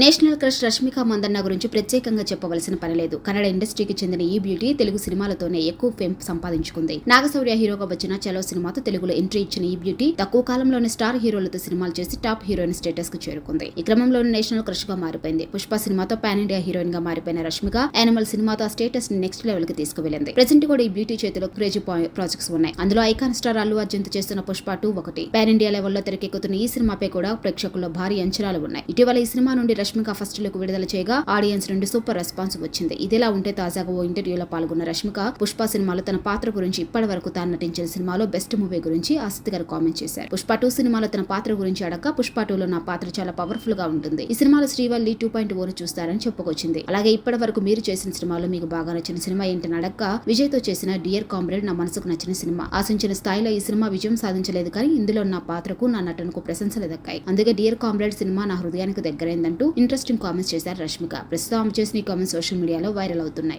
National crush Rashmika Mandanna గురించి ప్రత్యేకంగా చెప్పవలసిన పనిలేదు కన్నడ ఇండస్ట్రీకి చెందిన ఈ బ్యూటీ తెలుగు సినిమాలతోనే ఎక్కువ ఫేమ్ సంపాదించుకుంది. నాగశౌర్య హీరోగా వచ్చిన చలో సినిమాతో తెలుగులో ఎంట్రీ ఇచ్చిన ఈ బ్యూటీ తక్కువ కాలంలోనే స్టార్ హీరోలతో సినిమాలు చేసి టాప్ హీరోయిన్ స్టేటస్కు చేరుకుంది. ఈ క్రమంలోనే నేషనల్ క్రష్గా మారిపోయింది. పుష్ప సినిమాతో పాన్ ఇండియా హీరోయిన్గా మారిపోయిన రష్మిక యానిమల్ సినిమాతో ఆ స్టేటస్ని నెక్స్ట్ లెవెల్కి తీసుకువెళ్ళింది. ప్రెసెంట్ కూడా ఈ బ్యూటీ చేతిలో క్రేజీ ప్రాజెక్ట్స్ ఉన్నాయి. అందులో ఐకాన్ స్టార్ అల్లు అర్జున్ చేస్తున్న పుష్ప టూ ఒకటి. పాన్ ఇండియా లెవెల్లో తెరకెక్కుతున్న ఈ సినిమాపై కూడా ప్రేక్షకుల్లో భారీ అంచనాలు ఉన్నాయి. ఇటీవల ఈ సినిమా నుండి రష్మిక ఫస్ట్ లుక్ విడుదల చేయగా ఆడియన్స్ నుండి సూపర్ రెస్పాన్స్ వచ్చింది. ఇదిలా ఉంటే తాజాగా ఓ ఇంటర్వ్యూలో పాల్గొన్న రష్మిక పుష్ప సినిమాలో తన పాత్ర గురించి ఇప్పటి వరకు తాను నటించిన సినిమాలో బెస్ట్ మూవీ గురించి ఆసక్తికర కామెంట్ చేశారు. పుష్ప టూ సినిమాలో తన పాత్ర గురించి అడగ పుష్ప టూలో నా పాత్ర చాలా పవర్ఫుల్గా ఉంటుంది. ఈ సినిమాలో శ్రీవల్లి టూ పాయింట్ ఓ చూస్తారని చెప్పుకొచ్చింది. అలాగే ఇప్పటి వరకు మీరు చేసిన సినిమాలో మీకు బాగా నచ్చిన సినిమా ఏంటని అడగ విజయ్తో చేసిన డియర్ కామ్రేడ్ నా మనసుకు నచ్చిన సినిమా. ఆశించిన స్థాయిలో ఈ సినిమా విజయం సాధించలేదు కానీ ఇందులో నా పాత్రకు నా నటనకు ప్రశంసలు దక్కాయి. అందుకే డియర్ కామ్రేడ్ సినిమా నా హృదయానికి దగ్గరైందంటూ ఇంట్రెస్టింగ్ కామెంట్స్ చేశారు రష్మిక. ప్రస్తుతం ఆమె చేసిన ఈ కామెంట్స్ సోషల్ మీడియాలో వైరల్ అవుతున్నాయి.